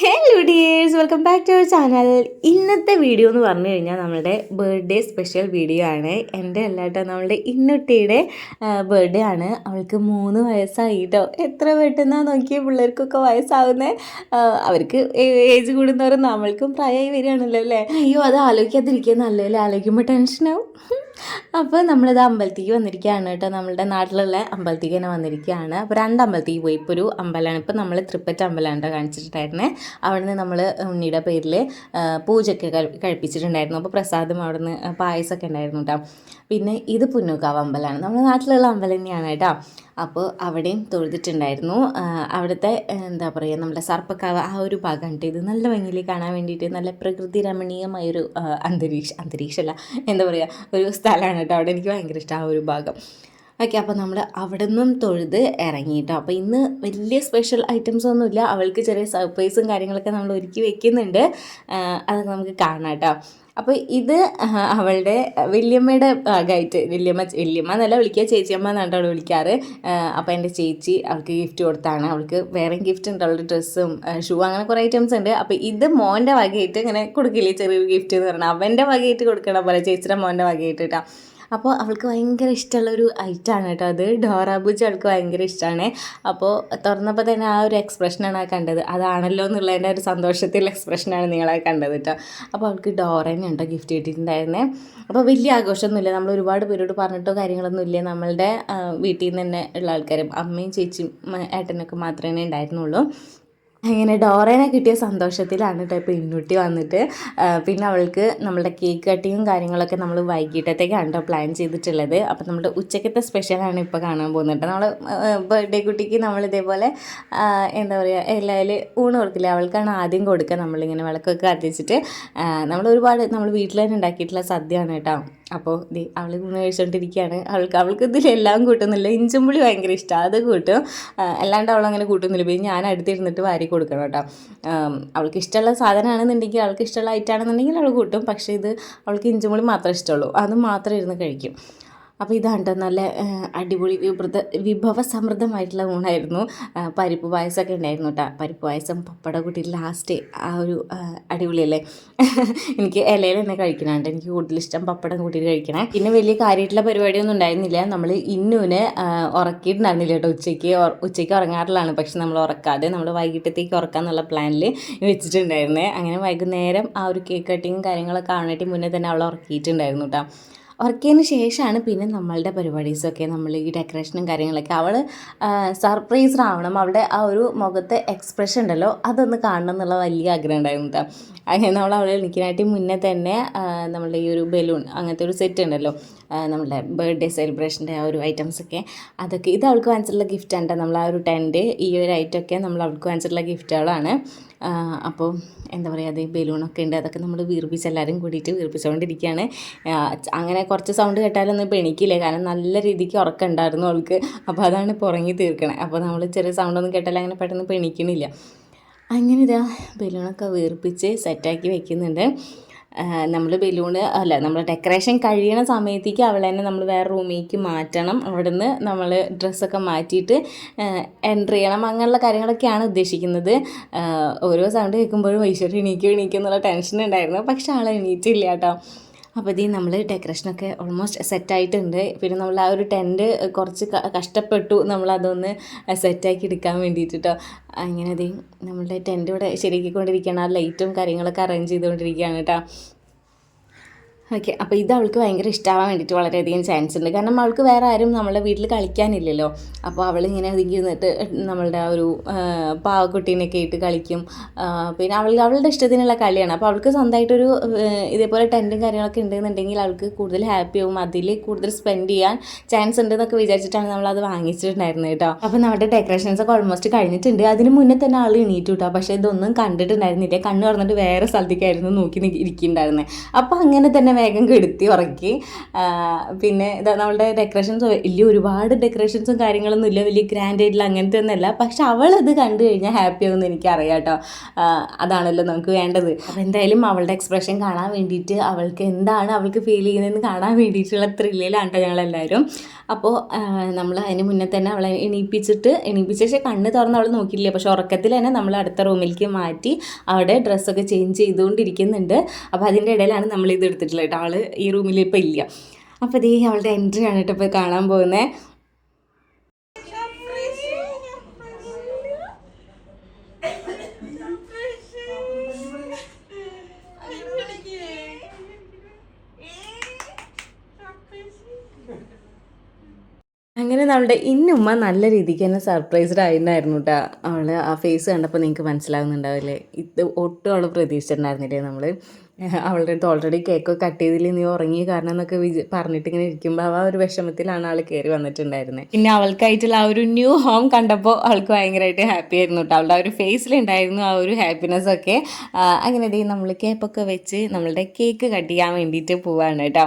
Hello dears welcome back to our channel ഇന്നത്തെ video എന്ന് പറഞ്ഞു കഴിഞ്ഞാൽ നമ്മളുടെ ബർത്ത്ഡേ സ്പെഷ്യൽ വീഡിയോ ആണ്. എന്റെ അല്ലാട്ടോ നമ്മളുടെ ഇന്നുട്ടിയുടെ ബർത്ത്ഡേ ആണ്. അവൾക്ക് മൂന്ന് വയസ്സായിട്ടോ. എത്ര പെട്ടെന്നാ നോക്കിയ പിള്ളേർക്കൊക്കെ വയസ്സാവുന്നത് അവർക്ക് ഏജ് കൂടുന്നവരും നമ്മൾക്കും പ്രായമായി വരികയാണല്ലോ അല്ലേ? അയ്യോ അത് ആലോചിക്കാതിരിക്കുക നല്ലതല്ലേ? ആലോചിക്കുമ്പോൾ ടെൻഷനാവും അപ്പോൾ നമ്മളിത് അമ്പലത്തേക്ക് വന്നിരിക്കുകയാണ് കേട്ടോ. നമ്മളുടെ നാട്ടിലുള്ള അമ്പലത്തേക്ക് തന്നെ വന്നിരിക്കുകയാണ്. അപ്പോൾ രണ്ട് അമ്പലത്തേക്ക് പോയി. ഇപ്പോൾ ഒരു അമ്പലമാണ്. ഇപ്പോൾ നമ്മൾ തൃപ്പറ്റ അമ്പലമാണ് കേട്ടോ കാണിച്ചിട്ടുണ്ടായിരുന്നത് അവിടെ നിന്ന് നമ്മൾ ഉണ്ണിയുടെ പേരിൽ പൂജയൊക്കെ കഴി- കഴിപ്പിച്ചിട്ടുണ്ടായിരുന്നു. അപ്പോൾ പ്രസാദം അവിടെ നിന്ന് പായസമൊക്കെ ഉണ്ടായിരുന്നു കേട്ടോ പിന്നെ ഇത് പുന്നൂക്കാവ് അമ്പലമാണ്. നമ്മുടെ നാട്ടിലുള്ള അമ്പലം തന്നെയാണ് കേട്ടോ അപ്പോൾ അവിടെയും തൊഴുതിട്ടുണ്ടായിരുന്നു. അവിടുത്തെ എന്താ പറയുക നമ്മുടെ സർപ്പക്കാവ് ആ ഒരു ഭാഗം ഉണ്ട് ഇത്. നല്ല ഭംഗിയിൽ കാണാൻ വേണ്ടിയിട്ട് നല്ല പ്രകൃതി രമണീയമായൊരു അന്തരീക്ഷ അന്തരീക്ഷമല്ല എന്താ പറയുക ഒരു സ്ഥലമാണ് കേട്ടോ അവിടെ എനിക്ക് ഭയങ്കര ഇഷ്ടം ആ ഒരു ഭാഗം. ഓക്കെ അപ്പോൾ നമ്മൾ അവിടെ നിന്നും തൊഴുത് ഇറങ്ങിയിട്ടോ അപ്പോൾ ഇന്ന് വലിയ സ്പെഷ്യൽ ഐറ്റംസ് ഒന്നുമില്ല. അവൾക്ക് ചെറിയ സർപ്രൈസും കാര്യങ്ങളൊക്കെ നമ്മൾ ഒരുക്കി വെക്കുന്നുണ്ട്. അത് നമുക്ക് കാണാം കേട്ടോ അപ്പോൾ ഇത് അവളുടെ വല്യമ്മയുടെ ഭാഗമായിട്ട് വല്യമ്മ വല്യമ്മ എന്നല്ല വിളിക്കുക ചേച്ചിയമ്മ എന്നാണ് അവൾ വിളിക്കാറ്. അപ്പോൾ എന്റെ ചേച്ചി അവൾക്ക് ഗിഫ്റ്റ് കൊടുത്താണ്. അവൾക്ക് വേറെ ഗിഫ്റ്റ് ഉണ്ട്. അവളുടെ ഡ്രസ്സും ഷൂ അങ്ങനെ കുറേ ഐറ്റംസ് ഉണ്ട്. അപ്പോൾ ഇത് മോന്റെ വകയായിട്ട് ഇങ്ങനെ കൊടുക്കില്ലേ? ചെറിയൊരു ഗിഫ്റ്റ് എന്ന് പറഞ്ഞാൽ അവന്റെ വകയായിട്ട് കൊടുക്കണം പോലെ ചേച്ചിയുടെ മോന്റെ വകയായിട്ട് കേട്ടോ. അപ്പോൾ അവൾക്ക് ഭയങ്കര ഇഷ്ടമുള്ളൊരു ഐറ്റമാണ് കേട്ടോ അത്. ഡോറാബുജി അവൾക്ക് ഭയങ്കര ഇഷ്ടമാണ്. അപ്പോൾ തുറന്നപ്പോൾ തന്നെ ആ ഒരു എക്സ്പ്രഷനാണ് ആ കണ്ടത്. അതാണല്ലോ എന്നുള്ളതിന്റെ ഒരു സന്തോഷത്തിലുള്ള എക്സ്പ്രഷനാണ് നിങ്ങളെ കണ്ടത് കേട്ടോ. അപ്പോൾ അവൾക്ക് ഡോറേനെ ഉണ്ടോ ഗിഫ്റ്റ് കിട്ടിയിട്ടുണ്ടായിരുന്നേ. അപ്പോൾ വലിയ ആഘോഷമൊന്നുമില്ല. നമ്മൾ ഒരുപാട് പേരോട് പറഞ്ഞിട്ടോ കാര്യങ്ങളൊന്നും ഇല്ല നമ്മളുടെ വീട്ടിൽ നിന്ന് തന്നെ ഉള്ള ആൾക്കാരും അമ്മയും ചേച്ചിയും ഏട്ടനൊക്കെ മാത്രമേ ഉണ്ടായിരുന്നുള്ളൂ. അങ്ങനെ ഡോറേനെ കിട്ടിയ സന്തോഷത്തിലാണ് കേട്ടോ ഇപ്പോൾ ഇന്നുട്ടി വന്നിട്ട്. പിന്നെ അവൾക്ക് നമ്മളുടെ കേക്ക് കട്ടിങ്ങും കാര്യങ്ങളൊക്കെ നമ്മൾ വൈകിട്ടത്തേക്കാണ് കേട്ടോ പ്ലാൻ ചെയ്തിട്ടുള്ളത്. അപ്പോൾ നമ്മുടെ ഉച്ചക്കത്തെ സ്പെഷ്യലാണ് ഇപ്പോൾ കാണാൻ പോകുന്നത് നമ്മൾ ബർത്ത്ഡേ കുട്ടിക്ക് നമ്മൾ ഇതേപോലെ എന്താ പറയുക എല്ലാവരും ഊണ് കൊടുക്കില്ല? അവൾക്കാണ് ആദ്യം കൊടുക്കുക. നമ്മളിങ്ങനെ വിളക്കൊക്കെ കത്തിച്ചിട്ട് നമ്മൾ ഒരുപാട് നമ്മൾ വീട്ടിൽ തന്നെ ഉണ്ടാക്കിയിട്ടുള്ള സദ്യയാണ് കേട്ടോ അപ്പോൾ ദേ അവൾ ഊണ് കഴിച്ചുകൊണ്ടിരിക്കുകയാണ് അവൾക്ക് അവൾക്ക് ഇതിലെല്ലാം കൂട്ടുന്നില്ല. ഇഞ്ചും പുളി ഭയങ്കര ഇഷ്ടമാണ് അത് കൂട്ടും. അല്ലാണ്ട് അവൾ അങ്ങനെ കൂട്ടുന്നില്ല. പിന്നെ ഞാൻ അടുത്തിരുന്നിട്ട് വാരി കൊടുക്കണം കേട്ടോ. അവൾക്ക് ഇഷ്ടമുള്ള സാധനമാണെന്നുണ്ടെങ്കിൽ അവൾക്ക് ഇഷ്ടമുള്ള ഐറ്റം ആണെന്നുണ്ടെങ്കിൽ അവൾ കൂട്ടും. പക്ഷേ ഇത് അവൾക്ക് ഇഞ്ചും പുളി മാത്രമേ ഇഷ്ടമുള്ളൂ. അത് മാത്രം ഇരുന്ന് കഴിക്കും. അപ്പോൾ ഇതാണ് നല്ല അടിപൊളി വിഭൃത വിഭവ സമൃദ്ധമായിട്ടുള്ള ഊണായിരുന്നു പരിപ്പ് പായസമൊക്കെ ഉണ്ടായിരുന്നു കേട്ടോ പരിപ്പ് പായസം പപ്പട കൂട്ടി ലാസ്റ്റ് ആ ഒരു അടിപൊളിയല്ലേ? എനിക്ക് ഇലയിൽ തന്നെ കഴിക്കണുണ്ട്. എനിക്ക് കൂടുതലിഷ്ടം പപ്പടം കൂട്ടിയിട്ട് കഴിക്കണേ. പിന്നെ വലിയ കാര്യമായിട്ടുള്ള പരിപാടിയൊന്നും ഉണ്ടായിരുന്നില്ല. നമ്മൾ ഇന്നുവിനെ ഉറക്കിയിട്ടുണ്ടായിരുന്നില്ല കേട്ടോ ഉച്ചയ്ക്ക് ഉച്ചയ്ക്ക് ഉറങ്ങാറിലാണ് പക്ഷെ നമ്മൾ ഉറക്കാതെ നമ്മൾ വൈകിട്ടത്തേക്ക് ഉറക്കാന്നുള്ള പ്ലാനിൽ വെച്ചിട്ടുണ്ടായിരുന്നേ. അങ്ങനെ വൈകുന്നേരം ആ ഒരു കേക്ക് കട്ടിങ്ങും കാര്യങ്ങളൊക്കെ കാണിട്ട് മുന്നേ തന്നെ അവളെ ഉറക്കിയിട്ടുണ്ടായിരുന്നു കേട്ടോ ഉറക്കിയതിന് ശേഷമാണ് പിന്നെ നമ്മളുടെ പരിപാടീസൊക്കെ നമ്മൾ ഈ ഡെക്കറേഷനും കാര്യങ്ങളൊക്കെ. അവൾ സർപ്രൈസ്ഡ് ആവണം. അവളുടെ ആ ഒരു മുഖത്തെ എക്സ്പ്രഷൻ ഉണ്ടല്ലോ അതൊന്ന് കാണണം എന്നുള്ള വലിയ ആഗ്രഹം ഉണ്ടായിരുന്നു അങ്ങനെ നമ്മൾ അവളെ എണീക്കാനായിട്ട് മുന്നേ തന്നെ നമ്മളുടെ ഈ ഒരു ബലൂൺ അങ്ങനത്തെ ഒരു സെറ്റ് ഉണ്ടല്ലോ ആ, നമ്മളുടെ ബർത്ത്ഡേ സെലിബ്രേഷന്റെ ആ ഒരു ഐറ്റംസൊക്കെ അതൊക്കെ ഇത് അവൾക്ക് വാങ്ങിച്ചിട്ടുള്ള ഗിഫ്റ്റ് ആണ് നമ്മൾ ആ ഒരു ടെന്റ് ഈ ഒരു ഐറ്റമൊക്കെ നമ്മൾ അവൾക്ക് വാങ്ങിച്ചിട്ടുള്ള ഗിഫ്റ്റുകളാണ് അപ്പോൾ എന്താ പറയുക അത് ബലൂണൊക്കെ ഉണ്ട്. അതൊക്കെ നമ്മൾ വീർപ്പിച്ച് എല്ലാവരും കൂടിയിട്ട് വീർപ്പിച്ചുകൊണ്ടിരിക്കുകയാണ് അങ്ങനെ കുറച്ച് സൗണ്ട് കേട്ടാലൊന്നും ഇപ്പോൾ കാരണം നല്ല രീതിക്ക് ഉറക്കം ഉണ്ടായിരുന്നു അവൾക്ക്. അപ്പോൾ അതാണ് ഇപ്പോൾ ഉറങ്ങി തീർക്കണേ. അപ്പോൾ നമ്മൾ ചെറിയ സൗണ്ടൊന്നും കേട്ടാൽ അങ്ങനെ പെട്ടെന്ന് ഇപ്പോൾ എണീക്കണില്ല അങ്ങനെ ഇതാ ബലൂണൊക്കെ വീർപ്പിച്ച് സെറ്റാക്കി വെക്കുന്നുണ്ട്. നമ്മൾ ബലൂണ് അല്ല നമ്മൾ ഡെക്കറേഷൻ കഴിയണ സമയത്തേക്ക് അവളെ തന്നെ നമ്മൾ വേറെ റൂമിലേക്ക് മാറ്റണം. അവിടുന്ന് നമ്മൾ ഡ്രസ്സൊക്കെ മാറ്റിയിട്ട് എന്റർ ചെയ്യണം. അങ്ങനെയുള്ള കാര്യങ്ങളൊക്കെയാണ് ഉദ്ദേശിക്കുന്നത്. ഓരോ സൗണ്ട് കേൾക്കുമ്പോഴും ഈശ്വരൻ എണീക്കും എണീക്കും എന്നുള്ള ടെൻഷൻ ഉണ്ടായിരുന്നു. പക്ഷെ ആളെ എണീറ്റില്ല കേട്ടോ. അപ്പോൾ ഇതേ നമ്മൾ ഡെക്കറേഷനൊക്കെ ഓൾമോസ്റ്റ് സെറ്റായിട്ടുണ്ട് പിന്നെ നമ്മൾ ആ ഒരു ടെന്റ് കുറച്ച് കഷ്ടപ്പെട്ടു നമ്മളതൊന്ന് സെറ്റാക്കി എടുക്കാൻ വേണ്ടിയിട്ട് കേട്ടോ അങ്ങനെ ദേ നമ്മളുടെ ടെന്റ് ഇവിടെ ശരിയാക്കിക്കൊണ്ടിരിക്കുകയാണ് ആ ലൈറ്റും കാര്യങ്ങളൊക്കെ അറേഞ്ച് ചെയ്തുകൊണ്ടിരിക്കുകയാണ് കേട്ടോ ഓക്കെ അപ്പോൾ ഇത് അവൾക്ക് ഭയങ്കര ഇഷ്ടമാവാൻ വേണ്ടിയിട്ട് വളരെയധികം ചാൻസ് ഉണ്ട്. കാരണം അവൾക്ക് വേറെ ആരും നമ്മളെ വീട്ടിൽ കളിക്കാനില്ലല്ലോ. അപ്പോൾ അവൾ ഇങ്ങനെ അതിങ്ങി നിന്നിട്ട് നമ്മളുടെ ആ ഒരു പാവക്കുട്ടീനൊക്കെ ആയിട്ട് കളിക്കും. പിന്നെ അവൾ അവളുടെ ഇഷ്ടത്തിനുള്ള കളിയാണ്. അപ്പോൾ അവൾക്ക് സ്വന്തമായിട്ടൊരു ഇതേപോലെ ടെന്റും കാര്യങ്ങളൊക്കെ ഉണ്ടെന്നുണ്ടെങ്കിൽ അവൾക്ക് കൂടുതൽ ഹാപ്പി ആവും. അതിൽ കൂടുതൽ സ്പെൻഡ് ചെയ്യാൻ ചാൻസ് ഉണ്ടെന്നൊക്കെ വിചാരിച്ചിട്ടാണ് നമ്മൾ അത് വാങ്ങിച്ചിട്ടുണ്ടായിരുന്നത് കേട്ടോ. അപ്പോൾ നമ്മുടെ ഡെക്കറേഷൻസ് ഒക്കെ ഓൾമോസ്റ്റ് കഴിഞ്ഞിട്ടുണ്ട്. അതിന് മുന്നേ തന്നെ ആൾ എണീറ്റു കേട്ടോ. പക്ഷേ ഇതൊന്നും കണ്ടിട്ടുണ്ടായിരുന്നില്ല. കണ്ണ് തുറന്നിട്ട് വേറെ സ്ഥലത്തേക്കായിരുന്നു നോക്കി ഇരിക്കുന്നുണ്ടായിരുന്നത് അപ്പോൾ അങ്ങനെ തന്നെ വേഗം കെടുത്തി ഉറക്കി. പിന്നെ ഇതാ നമ്മളുടെ ഡെക്കറേഷൻസ് വലിയ ഒരുപാട് ഡെക്കറേഷൻസും കാര്യങ്ങളൊന്നും ഇല്ല വലിയ ഗ്രാൻഡ് ആയിട്ടുള്ള അങ്ങനത്തെ ഒന്നുമല്ല പക്ഷെ അവളത് കണ്ടു കഴിഞ്ഞാൽ ഹാപ്പി ആവുമെന്ന് എനിക്കറിയാം കേട്ടോ. അതാണല്ലോ നമുക്ക് വേണ്ടത്. അപ്പോൾ എന്തായാലും അവളുടെ എക്സ്പ്രഷൻ കാണാൻ വേണ്ടിയിട്ട് അവൾക്ക് എന്താണ് അവൾക്ക് ഫീൽ ചെയ്യുന്നതെന്ന് കാണാൻ വേണ്ടിയിട്ടുള്ള ത്രില്ലിലാണ് കേട്ടോ ഞങ്ങളെല്ലാവരും. അപ്പോൾ നമ്മൾ അതിന് മുന്നേ തന്നെ അവളെ എണീപ്പിച്ചിട്ട് എണീപ്പിച്ച ശേഷം കണ്ണ് തുറന്ന് അവൾ നോക്കിയില്ല പക്ഷെ ഉറക്കത്തിൽ തന്നെ നമ്മൾ അടുത്ത റൂമിലേക്ക് മാറ്റി അവിടെ ഡ്രസ്സൊക്കെ ചേഞ്ച് ചെയ്തുകൊണ്ടിരിക്കുന്നുണ്ട്. അപ്പോൾ അതിന്റെ ഇടയിലാണ് നമ്മൾ ഇത് എടുത്തിട്ടുള്ളത് കേട്ടോ ആൾ ഈ റൂമിൽ ഇപ്പോൾ ഇല്ല. അപ്പോൾ ദേ അവളുടെ എൻട്രി ആണ് കേട്ടോ ഇപ്പോൾ കാണാൻ പോകുന്നത് അങ്ങനെ നമ്മുടെ ഇന്നുമ്മ നല്ല രീതിക്ക് തന്നെ സർപ്രൈസ്ഡ് ആയിരുന്നായിരുന്നു കേട്ടോ അവൾ ആ ഫേസ് കണ്ടപ്പോൾ നിങ്ങൾക്ക് മനസ്സിലാകുന്നുണ്ടാവില്ലേ ഇത് ഒട്ടും അവൾ പ്രതീക്ഷിച്ചിട്ടുണ്ടായിരുന്നില്ലേ നമ്മൾ അവളുടെ അടുത്ത് ഓൾറെഡി കേക്ക് കട്ട് ചെയ്തില്ലേ നീ ഉറങ്ങി കാരണം എന്നൊക്കെ വിജ പറഞ്ഞിട്ട് ഇങ്ങനെ ഇരിക്കുമ്പോൾ ആ ഒരു വിഷമത്തിലാണ് ആൾ കയറി വന്നിട്ടുണ്ടായിരുന്നത് പിന്നെ അവൾക്കായിട്ടുള്ള ആ ഒരു ന്യൂ ഹോം കണ്ടപ്പോൾ അവൾക്ക് ഭയങ്കരമായിട്ട് ഹാപ്പി ആയിരുന്നു കേട്ടോ അവളുടെ ആ ഒരു ഫേസിലുണ്ടായിരുന്നു ആ ഒരു ഹാപ്പിനെസ് ഒക്കെ. അങ്ങനെ നമ്മൾ കേപ്പൊക്കെ വെച്ച് നമ്മളുടെ കേക്ക് കട്ട് ചെയ്യാൻ വേണ്ടിയിട്ട് പോവാണ് കേട്ടോ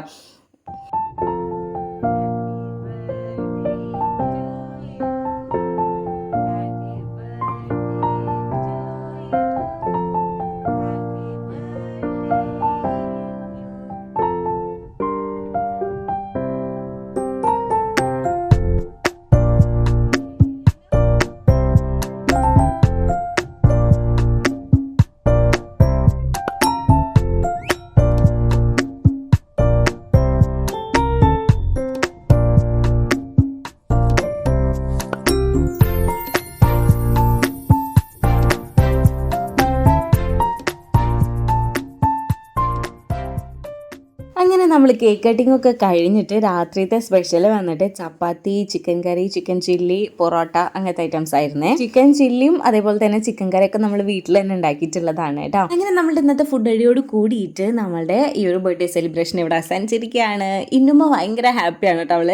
നമ്മൾ കേക്ക് കട്ടിംഗ് ഒക്കെ കഴിഞ്ഞിട്ട് രാത്രിത്തെ സ്പെഷ്യൽ വന്നിട്ട് chapati chicken curry chicken chilli parotta അങ്ങനത്തെ ഐറ്റംസ് ആയിരുന്നേ. ചിക്കൻ ചില്ലിയും അതേപോലെ തന്നെ ചിക്കൻ കറിയൊക്കെ നമ്മൾ വീട്ടിൽ തന്നെ ഉണ്ടാക്കിയിട്ടുള്ളതാണ് കേട്ടോ. അങ്ങനെ നമ്മുടെ ഇന്നത്തെ ഫുഡ് അടിയോട് കൂടിയിട്ട് നമ്മളുടെ ഈ ഒരു ബർത്ത്ഡേ സെലിബ്രേഷൻ ഇവിടെ അവസാനിച്ചിരിക്കുകയാണ്. ഇന്നുമ്മ ഭയങ്കര ഹാപ്പിയാണ് കേട്ടോ അവൾ.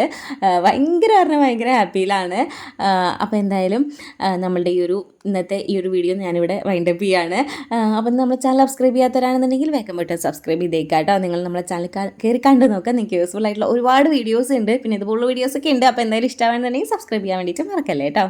ഭയങ്കര പറഞ്ഞാൽ ഭയങ്കര ഹാപ്പിയിലാണ് അപ്പോൾ എന്തായാലും നമ്മളുടെ ഈ ഒരു ഇന്നത്തെ ഈ ഒരു വീഡിയോ ഞാനിവിടെ വൈൻഡപ്പ് ചെയ്യാണ്. അപ്പം നമ്മൾ ചാനൽ സബ്സ്ക്രൈബ് ചെയ്യാത്തവരാണെന്നുണ്ടെങ്കിൽ വേഗം പെട്ടെന്ന് സബ്സ്ക്രൈബ് ചെയ്തേക്കാം കേട്ടോ. നിങ്ങൾ നമ്മുടെ ചാനൽ കയറി കണ്ടു നോക്കാം നിങ്ങൾക്ക് യൂസ്ഫുൾ ആയിട്ടുള്ള ഒരുപാട് വീഡിയോസ് ഉണ്ട്. പിന്നെ ഇതുപോലുള്ള വീഡിയോസ് ഒക്കെ ഉണ്ട്. അപ്പോൾ എന്തായാലും ഇഷ്ടമാണെന്നുണ്ടെങ്കിൽ സബ്സ്ക്രൈബ് ചെയ്യാൻ വേണ്ടിയിട്ട് മറക്കല്ലേ കേട്ടോ